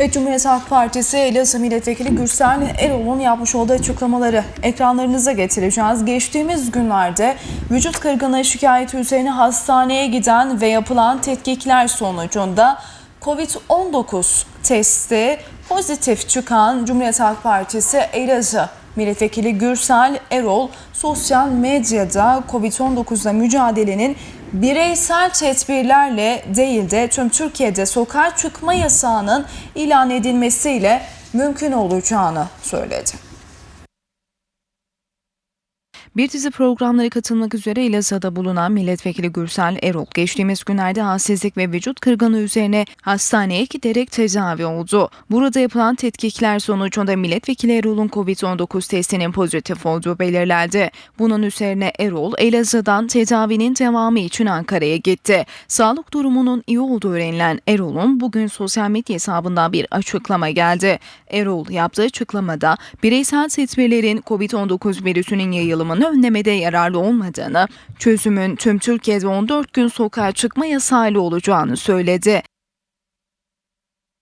Ve Cumhuriyet Halk Partisi Elazığ Milletvekili Gürsel Erol'un yapmış olduğu açıklamaları ekranlarınıza getireceğiz. Geçtiğimiz günlerde vücut kırgınlığı şikayeti üzerine hastaneye giden ve yapılan tetkikler sonucunda COVID-19 testi pozitif çıkan Cumhuriyet Halk Partisi Elazığ Milletvekili Gürsel Erol sosyal medyada COVID-19'la mücadelenin bireysel tedbirlerle değil de tüm Türkiye'de sokağa çıkma yasağının ilan edilmesiyle mümkün olacağını söyledi. Bir dizi programlara katılmak üzere Elazığ'da bulunan milletvekili Gürsel Erol geçtiğimiz günlerde halsizlik ve vücut kırgını üzerine hastaneye giderek tedavi oldu. Burada yapılan tetkikler sonucunda milletvekili Erol'un COVID-19 testinin pozitif olduğu belirlendi. Bunun üzerine Erol Elazığ'dan tedavinin devamı için Ankara'ya gitti. Sağlık durumunun iyi olduğu öğrenilen Erol'un bugün sosyal medya hesabından bir açıklama geldi. Erol yaptığı açıklamada bireysel tedbirlerin COVID-19 virüsünün yayılımını önlemede yararlı olmadığını, çözümün tüm Türkiye'de 14 gün sokağa çıkma yasağıyla olacağını söyledi.